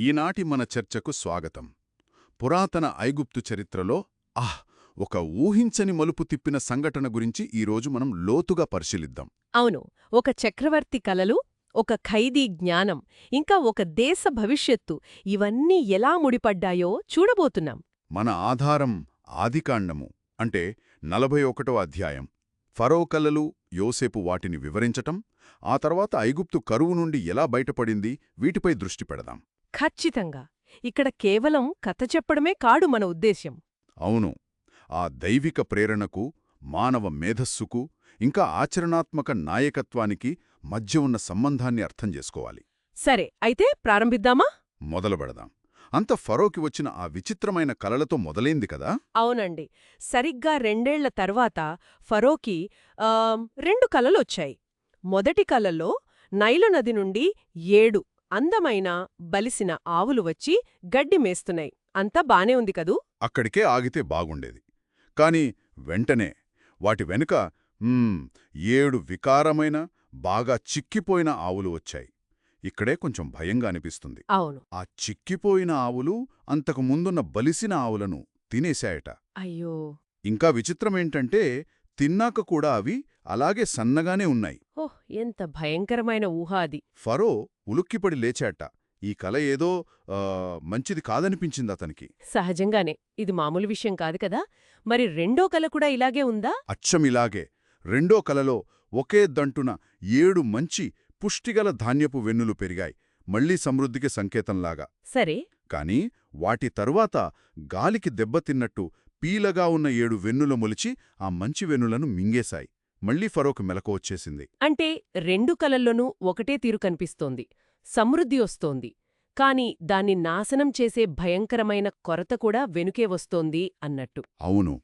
ఈనాటి మన చర్చకు స్వాగతం. పురాతన ఐగుప్తు చరిత్రలో ఆహ్ ఒక ఊహించని మలుపు తిప్పిన సంఘటన గురించి ఈరోజు మనం లోతుగా పరిశీలిద్దాం. అవును ఒక చక్రవర్తి కలలు ఒక ఖైదీ జ్ఞానం ఇంకా ఒక దేశ భవిష్యత్తు ఇవన్నీ ఎలా ముడిపడ్డాయో చూడబోతున్నాం. మన ఆధారం ఆదికాండము అంటే నలభై ఒకటవ అధ్యాయం. ఫరో కలలు యోసేపు వాటిని వివరించటం ఆ తర్వాత ఐగుప్తు కరువు నుండి ఎలా బయటపడింది వీటిపై దృష్టి పెడదాం. ఖచ్చితంగా. ఇక్కడ కేవలం కథ చెప్పడమే కాడు మన ఉద్దేశ్యం. అవును. ఆ దైవిక ప్రేరణకు మానవ మేధస్సుకు ఇంకా ఆచరణాత్మక నాయకత్వానికి మధ్య ఉన్న సంబంధాన్ని అర్థం చేసుకోవాలి. సరే అయితే ప్రారంభిద్దామా? మొదలుపెడదాం అంత ఫరోకి వచ్చిన ఆ విచిత్రమైన కలలతో మొదలైంది కదా? అవునండి. సరిగ్గా రెండేళ్ళ తర్వాత ఫరోకి రెండు కలలొచ్చాయి. మొదటి కలలో నైలు నది నుండి ఏడు. అందమైన బలిసిన ఆవులు వచ్చి గడ్డి మేస్తున్నాయి. అంతా బానే ఉంది కదూ? అక్కడికే ఆగితే బాగుండేది. కాని వెంటనే వాటి వెనుక ఏడు వికారమైన బాగా చిక్కిపోయిన ఆవులు వచ్చాయి. ఇక్కడే కొంచెం భయంగా అనిపిస్తుంది. అవును. ఆ చిక్కిపోయిన ఆవులు అంతకు ముందున్న బలిసిన ఆవులను తినేశాయట. అయ్యో! ఇంకా విచిత్రమేంటంటే తిన్నాక కూడా అవి అలాగే సన్నగానే ఉన్నాయి. ఓహ్ ఎంత భయంకరమైన ఊహ అది. ఫరో ఉలుక్కిపడి లేచాట. ఈ కల ఏదో మంచిది కాదనిపించింది అతనికి. సహజంగానే. ఇది మామూలు విషయం కాదు కదా? మరి రెండో కల కూడా ఇలాగే ఉందా? అచ్చమిలాగే రెండో కలలో ఒకే దంటున ఏడు మంచి పుష్టిగల ధాన్యపు వెన్నులు పెరిగాయి. మళ్ళీ సమృద్ధికి సంకేతంలాగా. సరే. కాని వాటి తరువాత గాలికి దెబ్బతిన్నట్టు పీలగా ఉన్న ఏడు వెన్నులు మొలిచి ఆ మంచి వెన్నులను మింగేశాయి. మళ్ళీ ఫరోకు మెలకు వచ్చేసింది. అంటే రెండు కలల్లోనూ ఒకటే తీరు కనిపిస్తోంది. సమృద్ధి వస్తోంది. కాని దాన్ని నాశనం చేసే భయంకరమైన కొరత కూడా వెనుకే వస్తోంది అన్నట్టు. అవును.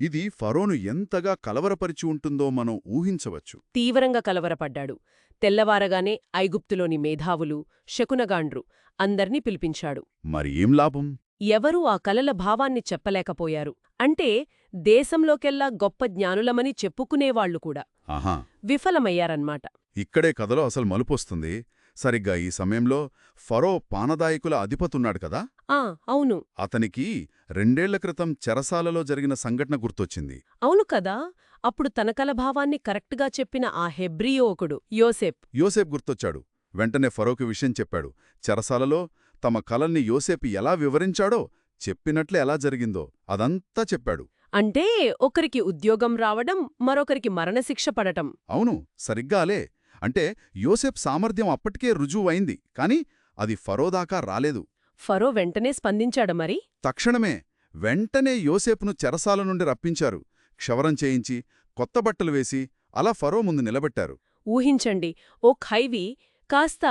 ఇది ఫరోను ఎంతగా కలవరపరిచి ఉంటుందో మనం ఊహించవచ్చు. తీవ్రంగా కలవరపడ్డాడు. తెల్లవారగానే ఐగుప్తులోని మేధావులు శకునగాండ్రు అందర్నీ పిలిపించాడు. మరి ఏం లాభం? ఎవరూ ఆ కలల భావాన్ని చెప్పలేకపోయారు. అంటే దేశంలోకెల్లా గొప్ప జ్ఞానులమని చెప్పుకునేవాళ్ళు కూడా. ఆహా. విఫలమయ్యారన్మాట ఇక్కడే కథలో అసలు మలుపొస్తుంది సరిగ్గా ఈ సమయంలో ఫరో పానదాయకుల అధిపతున్నాడు కదా? ఆ అవును. అతనికి రెండేళ్ళ క్రితం చెరసాలలో జరిగిన సంఘటన గుర్తొచ్చింది. అవును కదా? అప్పుడు తన కల భావాన్ని కరెక్ట్గా చెప్పిన ఆ హెబ్రియో ఒకడు యోసెప్. యోసేపు గుర్తొచ్చాడు. వెంటనే ఫరోకి విషయం చెప్పాడు. చెరసాలలో తమ కలల్ని యోసేపు ఎలా వివరించాడో చెప్పినట్లే ఎలా జరిగిందో అదంతా చెప్పాడు. అంటే ఒకరికి ఉద్యోగం రావడం మరొకరికి మరణశిక్ష పడటం. అవును సరిగ్గా అలే. అంటే యోసేప్ సామర్థ్యం అప్పటికే రుజువైంది కాని అది ఫరో దాకా రాలేదు. ఫరో వెంటనే స్పందించాడు మరి? తక్షణమే వెంటనే యోసేపును చెరసాల నుండి రప్పించారు. క్షవరం చేయించి కొత్త బట్టలు వేసి అలా ఫరో ముందు నిలబెట్టారు. ఊహించండి ఓ ఖైవీ కాస్త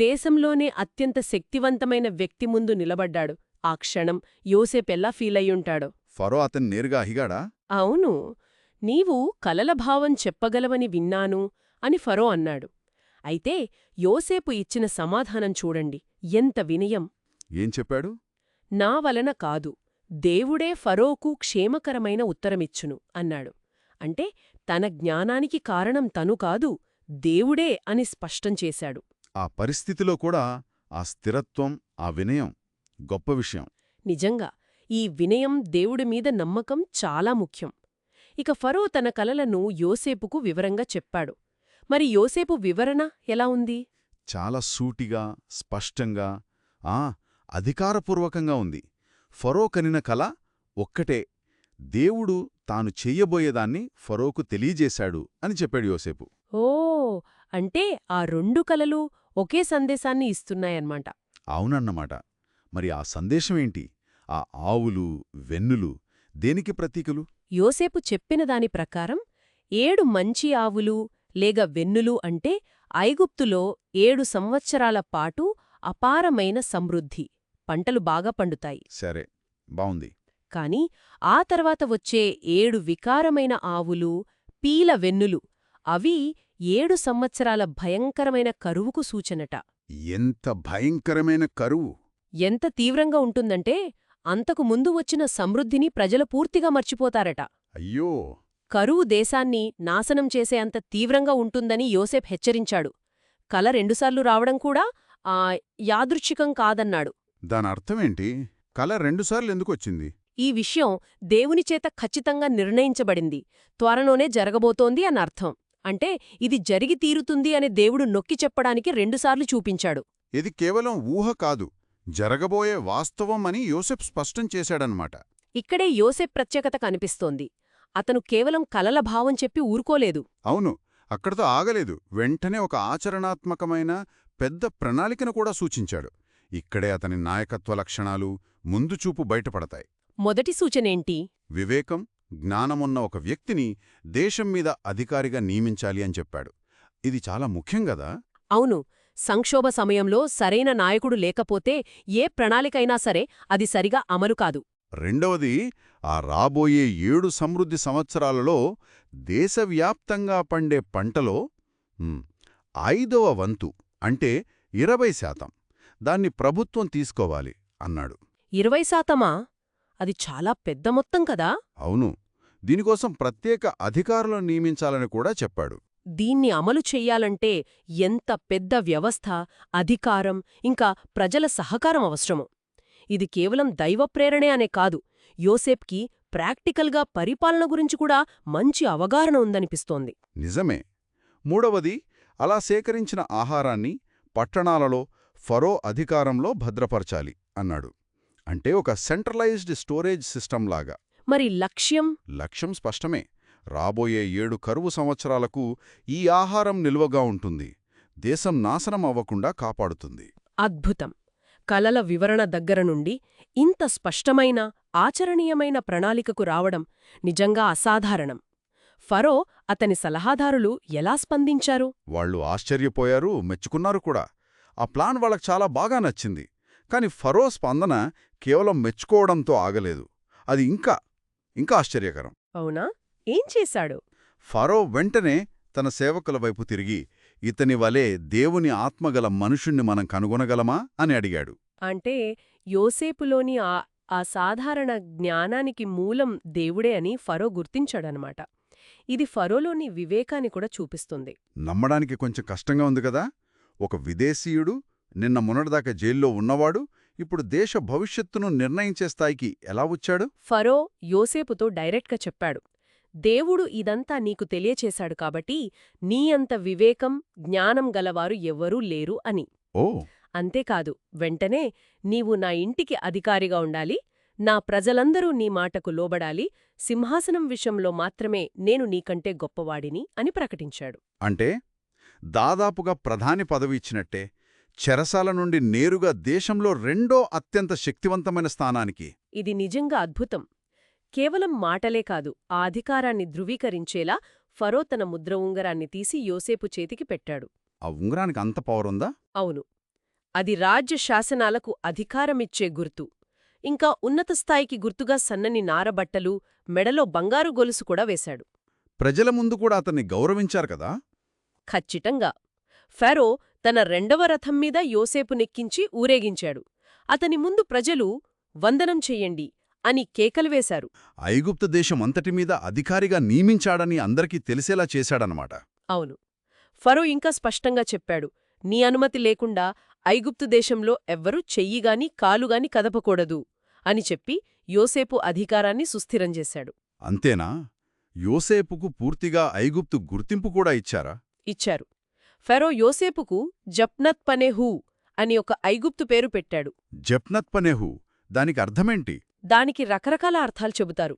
దేశంలోనే అత్యంత శక్తివంతమైన వ్యక్తి ముందు నిలబడ్డాడు. ఆ క్షణం యోసేపెల్లా ఫీలయ్యుంటాడు ఫరో అతన్ని నేరుగా అహిగాడా అవును. నీవు కలల భావం చెప్పగలవని విన్నాను అని ఫరో అన్నాడు. అయితే యోసేపు ఇచ్చిన సమాధానం చూడండి. ఎంత వినయం. ఏం చెప్పాడు? నా వలన కాదు. దేవుడే ఫరోకు క్షేమకరమైన ఉత్తరమిచ్చును అన్నాడు. అంటే తన జ్ఞానానికి కారణం తను కాదు. దేవుడే అని స్పష్టం చేశాడు. ఆ పరిస్థితిలో కూడా ఆ స్థిరత్వం ఆ వినయం గొప్ప విషయం. నిజంగా ఈ వినయం దేవుడి మీద నమ్మకం చాలా ముఖ్యం. ఇక ఫరో తన కలలను యోసేపుకు వివరంగా చెప్పాడు. మరి యోసేపు వివరణ ఎలా ఉంది? చాలా సూటిగా స్పష్టంగా ఆ అధికారపూర్వకంగా ఉంది. ఫరో కనిన కల ఒక్కటే. దేవుడు తాను చెయ్యబోయేదాన్ని ఫరోకు తెలియజేశాడు అని చెప్పాడు యోసేపు. ఓ అంటే ఆ రెండు కలలు ఒకే సందేశాన్ని ఇస్తున్నాయన్నమాట. అవునన్నమాట. మరి ఆ సందేశమేంటి ఆ ఆవులు వెన్నులు దేనికి ప్రతీకలు? యోసేపు చెప్పిన దాని ప్రకారం ఏడు మంచి ఆవులు లేగ వెన్నులు అంటే ఐగుప్తులో ఏడు సంవత్సరాల పాటు అపారమైన సమృద్ధి. పంటలు బాగా పండుతాయి. సరే బావుంది. కాని ఆ తర్వాత వచ్చే ఏడు వికారమైన ఆవులు పీల వెన్నులు అవి ఏడు సంవత్సరాల భయంకరమైన కరువుకు సూచనట. ఎంత భయంకరమైన కరువు? ఎంత తీవ్రంగా ఉంటుందంటే అంతకు ముందు వచ్చిన సమృద్ధిని ప్రజలు పూర్తిగా మర్చిపోతారట. అయ్యో! కరువు దేశాన్ని నాశనం చేసే అంత తీవ్రంగా ఉంటుందని యోసెఫ్ హెచ్చరించాడు. కల రెండుసార్లు రావడం కూడా ఆ యాదృచ్ఛికం కాదన్నాడు. దాని అర్థమేంటి కల రెండుసార్లు ఎందుకు వచ్చింది? ఈ విషయం దేవుని చేత ఖచ్చితంగా నిర్ణయించబడింది. త్వరలోనే జరగబోతోంది అని అర్థం అంటే ఇది జరిగి తీరుతుంది అని దేవుడు నొక్కి చెప్పడానికి రెండుసార్లు చూపించాడు. ఇది కేవలం ఊహ కాదు జరగబోయే వాస్తవం అని యోసెఫ్ స్పష్టం చేశాడనమాట ఇక్కడే యోసెఫ్ ప్రత్యేకత కనిపిస్తోంది. అతను కేవలం కలల భావం చెప్పి ఊరుకోలేదు. అవును అక్కడితో ఆగలేదు. వెంటనే ఒక ఆచరణాత్మకమైన పెద్ద ప్రణాళికను కూడా సూచించాడు. ఇక్కడే అతని నాయకత్వ లక్షణాలు ముందుచూపు బయటపడతాయి. మొదటి సూచనేంటి వివేకం జ్ఞానమున్న ఒక వ్యక్తిని దేశం మీద అధికారిగా నియమించాలి అని చెప్పాడు. ఇది చాలా ముఖ్యం గదా అవును. సంక్షోభ సమయంలో సరైన నాయకుడు లేకపోతే ఏ ప్రణాళికైనా సరే అది సరిగా అమలు కాదు. రెండవది ఆ రాబోయే ఏడు సమృద్ధి సంవత్సరాలలో దేశవ్యాప్తంగా పండే పంటలో ఐదవ వంతు అంటే ఇరవై శాతం. దాన్ని ప్రభుత్వం తీసుకోవాలి అన్నాడు. ఇరవై శాతమా? అది చాలా పెద్ద మొత్తం కదా? అవును. దీనికోసం ప్రత్యేక అధికారులను నియమించాలని కూడా చెప్పాడు. దీన్ని అమలు చెయ్యాలంటే ఎంత పెద్ద వ్యవస్థ అధికారం ఇంకా ప్రజల సహకారం అవసరమో. ఇది కేవలం దైవప్రేరణే అనే కాదు. యోసేప్కి ప్రాక్టికల్గా పరిపాలన గురించి కూడా మంచి అవగాహన ఉందనిపిస్తోంది. నిజమే. మూడవది అలా సేకరించిన ఆహారాన్ని పట్టణాలలో ఫరో అధికారంలో భద్రపరచాలి అన్నాడు. అంటే ఒక సెంట్రలైజ్డ్ స్టోరేజ్ సిస్టమ్ లాగా. మరి లక్ష్యం? లక్ష్యం స్పష్టమే. రాబోయే ఏడు కరువు సంవత్సరాలకు ఈ ఆహారం నిల్వగా ఉంటుంది. దేశం నాశనం అవ్వకుండా కాపాడుతుంది. అద్భుతం. కలల వివరణ దగ్గర నుండి ఇంత స్పష్టమైన ఆచరణీయమైన ప్రణాళికకు రావడం నిజంగా అసాధారణం. ఫరో అతని సలహాదారులు ఎలా స్పందించారు? వాళ్ళు ఆశ్చర్యపోయారు మెచ్చుకున్నారు కూడా. ఆ ప్లాన్ వాళ్ళకి చాలా బాగా నచ్చింది. కాని ఫరో స్పందన కేవలం మెచ్చుకోవడంతో ఆగలేదు. అది ఇంకా ఇంకా ఆశ్చర్యకరం. అవునా? ఏం చేశాడు? ఫరో వెంటనే తన సేవకుల వైపు తిరిగి ఇతని వలె దేవుని ఆత్మగల మనుషుణ్ణి మనం కనుగొనగలమా? అని అడిగాడు. అంటే యోసేపులోని ఆ ఆ సాధారణ జ్ఞానానికి మూలం దేవుడే అని ఫరో గుర్తించాడనమాట. ఇది ఫరోలోని వివేకాన్ని కూడా చూపిస్తుంది. నమ్మడానికి కొంచెం కష్టంగా ఉంది కదా? ఒక విదేశీయుడు నిన్న మొన్నటిదాకా జైల్లో ఉన్నవాడు ఇప్పుడు దేశ భవిష్యత్తును నిర్ణయించే స్థాయికి ఎలా వచ్చాడు? ఫరో యోసేపుతో డైరెక్ట్గా చెప్పాడు. దేవుడు ఇదంతా నీకు తెలియచేశాడు కాబట్టి నీ అంత వివేకం జ్ఞానం గలవారు ఎవ్వరూ లేరు అని. ఓ! అంతేకాదు వెంటనే నీవు నా ఇంటికి అధికారిగా ఉండాలి నా ప్రజలందరూ నీ మాటకు లోబడాలి సింహాసనం విషయంలో మాత్రమే నేను నీకంటే గొప్పవాడిని అని ప్రకటించాడు. అంటే దాదాపుగా ప్రధాని పదవి ఇచ్చినట్టే చెరసాల నుండి నేరుగా దేశంలో రెండో అత్యంత శక్తివంతమైన స్థానానికి. ఇది నిజంగా అద్భుతం. కేవలం మాటలే కాదు ఆ అధికారాన్ని ధృవీకరించేలా ఫరో తన ముద్ర ఉంగరాన్ని తీసి యోసేపు చేతికి పెట్టాడు. ఆ ఉంగరానికి అంత పవర్ ఉందా? అవును. అది రాజ్య శాసనాలకు అధికారమిచ్చే గుర్తు. ఇంకా ఉన్నత స్థాయికి గుర్తుగా సన్నని నారబట్టలు మెడలో బంగారు గొలుసు కూడా వేశాడు. ప్రజల ముందు కూడా అతన్ని గౌరవించారు కదా? ఖచ్చితంగా. ఫెరో తన రెండవ రథం మీద యోసేపు నెక్కించి ఊరేగించాడు. అతని ముందు ప్రజలు వందనం చెయ్యండి అని కేకలు వేశారు. ఐగుప్తు దేశం అంతటి మీద అధికారిగా నియమించాడని అందరికీ తెలిసేలా చేశాడనమాట అవును. ఫరో ఇంకా స్పష్టంగా చెప్పాడు నీ అనుమతి లేకుండా ఐగుప్తు దేశంలో ఎవ్వరూ చెయ్యిగాని కాలుగాని కదపకూడదు అని చెప్పి యోసేపు అధికారాన్ని సుస్థిరం చేశాడు. అంతేనా? యోసేపుకు పూర్తిగా ఐగుప్తు గుర్తింపు కూడా ఇచ్చారా? ఇచ్చారు. ఫెరో యోసేపుకు జప్నత్ పనెహూ అని ఒక ఐగుప్తు పేరు పెట్టాడు. జప్నత్ పనేహు దానికి అర్థమేంటి? దానికి రకరకాల అర్థాలు చెబుతారు.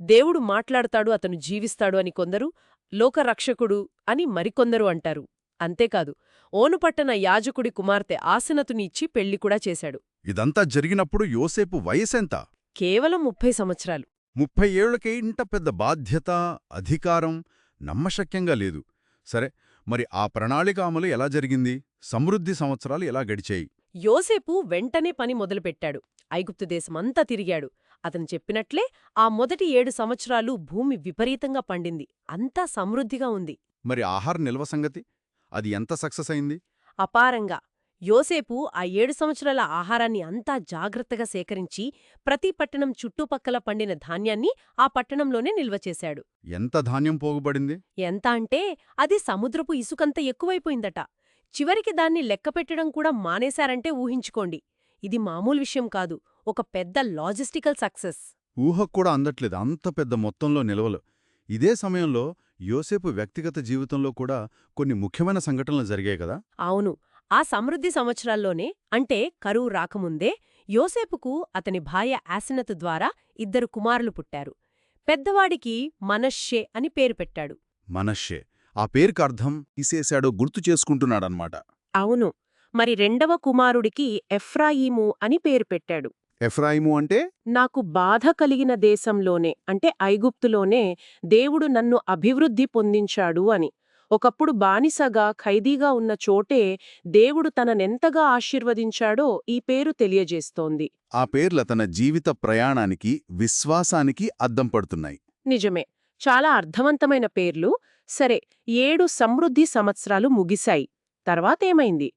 దేవుడు మాట్లాడతాడు అతను జీవిస్తాడు అని కొందరు లోకరక్షకుడు అని మరికొందరు అంటారు. అంతేకాదు ఓనుపట్టణ యాజకుడి కుమార్తె ఆసనతుని ఇచ్చి పెళ్ళి కూడా చేశాడు. ఇదంతా జరిగినప్పుడు యోసేపు వయసెంత? కేవలం ముప్పై సంవత్సరాలు. ముప్పై ఏళ్ళకే ఇంత పెద్ద బాధ్యత అధికారం నమ్మశక్యంగా లేదు. సరే మరి ఆ ప్రణాళిక అమలు ఎలా జరిగింది? సమృద్ధి సంవత్సరాలు ఎలా గడిచాయి? యోసేపు వెంటనే పని మొదలుపెట్టాడు. ఐగుప్తు దేశమంతా తిరిగాడు. అతను చెప్పినట్లే ఆ మొదటి ఏడు సంవత్సరాలు భూమి విపరీతంగా పండింది. అంతా సమృద్ధిగా ఉంది. మరి ఆహార నిల్వ సంగతి? అది ఎంత సక్సెస్ అయింది? అపారంగా. యోసేపు ఆ ఏడు సంవత్సరాల ఆహారాన్ని అంతా జాగ్రత్తగా సేకరించి ప్రతి పట్టణం చుట్టుపక్కల పండిన ధాన్యాన్ని ఆ పట్టణంలోనే నిల్వ చేశాడు. ఎంత ధాన్యం పోగుబడింది? ఎంత అంటే అది సముద్రపు ఇసుకంత ఎక్కువైపోయిందట. చివరికి దాన్ని లెక్కపెట్టడం కూడా మానేశారంటే ఊహించుకోండి. ఇది మామూలు విషయం కాదు ఒక పెద్ద లాజిస్టికల్ సక్సెస్. ఊహకు కూడా అందట్లేదు అంత పెద్ద మొత్తంలో నిల్వలు. ఇదే సమయంలో యోసేపు వ్యక్తిగత జీవితంలో కూడా కొన్ని ముఖ్యమైన సంఘటనలు జరిగాయి కదా? అవును ఆ సమృద్ధి సంవత్సరాల్లోనే అంటే కరువు రాకముందే యోసేపుకు అతని భార్య ఆసినతు ద్వారా ఇద్దరు కుమారులు పుట్టారు. పెద్దవాడికి మనశ్శే అని పేరు పెట్టాడు. మనశ్శే ఆ పేరుకి అర్థం తీసేశాడో గుర్తు చేసుకుంటున్నాడనమాట అవును. మరి రెండవ కుమారుడికి ఎఫ్రాయిము అని పేరు పెట్టాడు. ఎఫ్రాయిము అంటే? నాకు బాధ కలిగిన దేశంలోనే అంటే ఐగుప్తులోనే దేవుడు నన్ను అభివృద్ధి పొందించాడు అని. ఒకప్పుడు బానిసగా ఖైదీగా ఉన్న చోటే దేవుడు తననెంతగా ఆశీర్వదించాడో ఈ పేరు తెలియజేస్తోంది. ఆ పేర్ల తన జీవిత ప్రయాణానికి విశ్వాసానికి అద్దం పడుతున్నాయి. నిజమే. చాలా అర్థవంతమైన పేర్లు. సరే ఏడు సమృద్ధి సంవత్సరాలు ముగిశాయి. తర్వాతేమైంది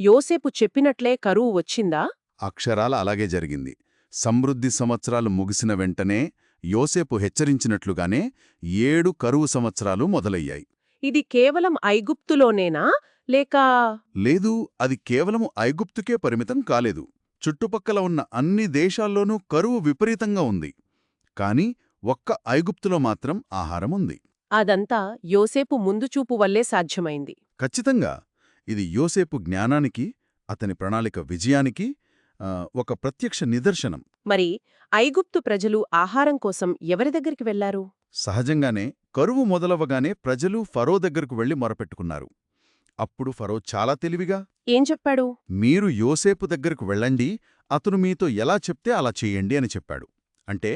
యోసేపు చెప్పినట్లే కరువు వచ్చిందా? అక్షరాల అలాగే జరిగింది. సమృద్ధి సంవత్సరాలు ముగిసిన వెంటనే యోసేపు హెచ్చరించినట్లుగానే ఏడు కరువు సంవత్సరాలు మొదలయ్యాయి. ఇది కేవలం ఐగుప్తులోనేనా? లేక లేదు అది కేవలము ఐగుప్తుకే పరిమితం కాలేదు. చుట్టుపక్కల ఉన్న అన్ని దేశాల్లోనూ కరువు విపరీతంగా ఉంది. కాని ఒక్క ఐగుప్తులో మాత్రం ఆహారం ఉంది. అదంతా యోసేపు ముందుచూపు వల్లే సాధ్యమైంది. ఖచ్చితంగా. ఇది యోసేపు జ్ఞానానికి అతని ప్రణాళిక విజయానికి ఒక ప్రత్యక్ష నిదర్శనం. మరి ఐగుప్తు ప్రజలు ఆహారం కోసం ఎవరి దగ్గరికి వెళ్ళారు? సహజంగానే కరువు మొదలవగానే ప్రజలు ఫరో దగ్గరకు వెళ్ళి మొరపెట్టుకున్నారు. అప్పుడు ఫరో చాలా తెలివిగా ఏం చెప్పాడు? మీరు యోసేపు దగ్గరకు వెళ్ళండి అతను మీతో ఎలా చెప్తే అలా చెయ్యండి అని చెప్పాడు. అంటే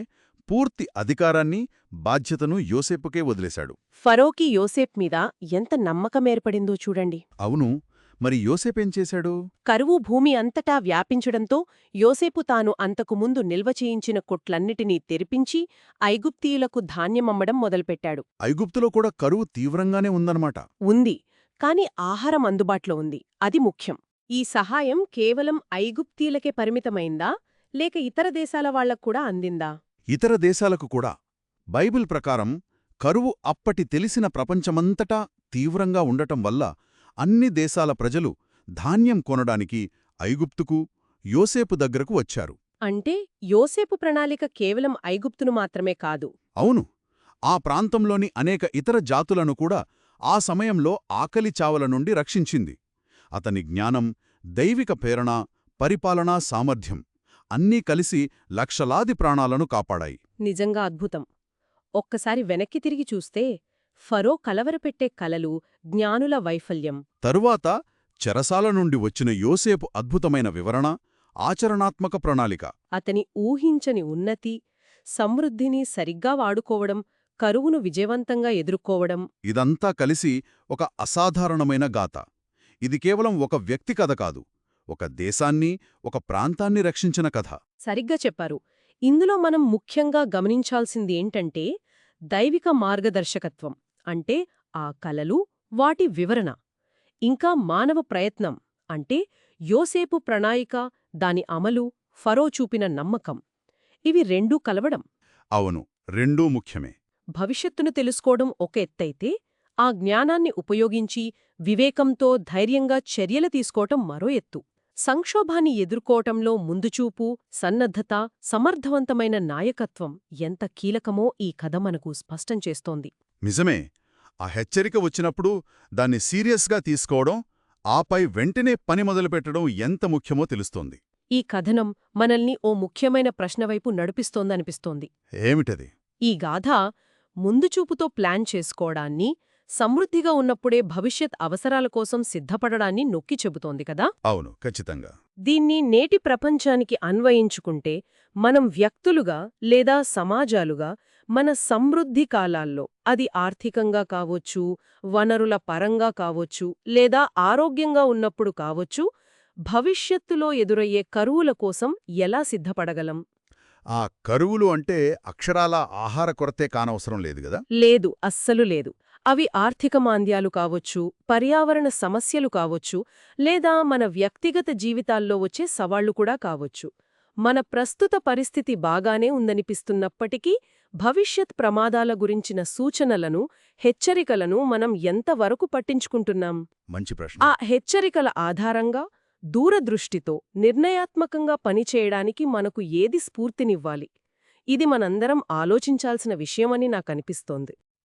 పూర్తి అధికారాన్ని బాధ్యతను యోసేపుకే వదిలేశాడు. ఫరోకి యోసేప్ మీద ఎంత నమ్మకమేర్పడిందో చూడండి. అవును మరి యోసేపేం చేశాడు? కరువు భూమి అంతటా వ్యాపించడంతో యోసేపు తాను అంతకుముందు నిల్వ చేయించిన కొట్లన్నిటినీ తెరిపించి ఐగుప్తీయులకు ధాన్యమమ్మడం మొదలుపెట్టాడు. ఐగుప్తులో కూడా కరువు తీవ్రంగానే ఉందన్నమాట. ఉంది. కాని ఆహారం అందుబాట్లో ఉంది. అది ముఖ్యం. ఈ సహాయం కేవలం ఐగుప్తీయులకే పరిమితమైందా? లేక ఇతర దేశాల వాళ్ళక్కూడా అందిందా? ఇతర దేశాలకు కూడా. బైబిల్ ప్రకారం కరువు అప్పటి తెలిసిన ప్రపంచమంతటా తీవ్రంగా ఉండటం వల్ల అన్ని దేశాల ప్రజలు ధాన్యం కొనడానికి ఐగుప్తుకు యోసేపు దగ్గరకు వచ్చారు. అంటే యోసేపు ప్రణాళిక కేవలం ఐగుప్తును మాత్రమే కాదు. అవును. ఆ ప్రాంతంలోని అనేక ఇతర జాతులను కూడా ఆ సమయంలో ఆకలి చావల నుండి రక్షించింది. అతని జ్ఞానం దైవిక ప్రేరణ పరిపాలనా సామర్థ్యం అన్నీ కలిసి లక్షలాది ప్రాణాలను కాపాడాయి. నిజంగా అద్భుతం. ఒక్కసారి వెనక్కి తిరిగి చూస్తే ఫరో కలవరపెట్టే కలలు జ్ఞానుల వైఫల్యం. తరువాత చెరసాల నుండి వచ్చిన యోసేపు అద్భుతమైన వివరణ ఆచరణాత్మక ప్రణాళిక. అతని ఊహించని ఉన్నతి సమృద్ధిని సరిగ్గా వాడుకోవడం కరువును విజయవంతంగా ఎదుర్కోవడం. ఇదంతా కలిసి ఒక అసాధారణమైన గాథ. ఇది కేవలం ఒక వ్యక్తి కథ కాదు ఒక దేశాన్ని ఒక ప్రాంతాన్ని రక్షించిన కథ. సరిగ్గా చెప్పారు. ఇందులో మనం ముఖ్యంగా గమనించాల్సింది ఏంటంటే దైవిక మార్గదర్శకత్వం అంటే ఆ కలలు వాటి వివరణ. ఇంకా మానవ ప్రయత్నం అంటే యోసేపు ప్రణాళిక దాని అమలు ఫరో చూపిన నమ్మకం. ఇవి రెండూ కలవడం. అవును రెండూ ముఖ్యమే. భవిష్యత్తును తెలుసుకోవడం ఒక ఎత్తైతే ఆ జ్ఞానాన్ని ఉపయోగించి వివేకంతో ధైర్యంగా చర్యలు తీసుకోవటం మరో ఎత్తు. సంక్షోభాన్ని ఎదుర్కోవటంలో ముందుచూపు సన్నద్ధత సమర్థవంతమైన నాయకత్వం ఎంత కీలకమో ఈ కథ మనకు స్పష్టం చేస్తోంది. నిజమే. ఆ హెచ్చరిక వచ్చినప్పుడు దాన్ని సీరియస్గా తీసుకోవడం ఆపై వెంటనే పని మొదలుపెట్టడం ఎంత ముఖ్యమో తెలుస్తోంది. ఈ కథనం మనల్ని ఓ ముఖ్యమైన ప్రశ్నవైపు నడిపిస్తోందనిపిస్తోంది. ఏమిటది? ఈ గాథ ముందుచూపుతో ప్లాన్ చేసుకోవడాన్ని సమృద్ధిగా ఉన్నప్పుడే భవిష్యత్ అవసరాల కోసం సిద్ధపడడాన్ని నొక్కి చెబుతోంది కదా? అవును ఖచ్చితంగా. దీన్ని నేటి ప్రపంచానికి అన్వయించుకుంటే మనం వ్యక్తులుగా లేదా సమాజాలుగా మన సమృద్ధి కాలాల్లో అది ఆర్థికంగా కావొచ్చు వనరుల పరంగా కావొచ్చు లేదా ఆరోగ్యంగా ఉన్నప్పుడు కావొచ్చు భవిష్యత్తులో ఎదురయ్యే కరువుల కోసం ఎలా సిద్ధపడగలం? ఆ కరువులు అంటే అక్షరాల ఆహార కొరతే కానవసరం లేదు గదా లేదు అస్సలు లేదు. అవి ఆర్థిక మాంద్యాలు కావొచ్చు పర్యావరణ సమస్యలు కావొచ్చు లేదా మన వ్యక్తిగత జీవితాల్లో వచ్చే సవాళ్ళు కూడా కావొచ్చు. మన ప్రస్తుత పరిస్థితి బాగానే ఉందనిపిస్తున్నప్పటికీ భవిష్యత్ ప్రమాదాల గురించిన సూచనలను హెచ్చరికలను మనం ఎంతవరకు పట్టించుకుంటున్నాం? మంచి ప్రశ్న. ఆ హెచ్చరికల ఆధారంగా దూరదృష్టితో నిర్ణయాత్మకంగా పనిచేయడానికి మనకు ఏది స్ఫూర్తినివ్వాలి? ఇది మనందరం ఆలోచించాల్సిన విషయమని నాకనిపిస్తోంది.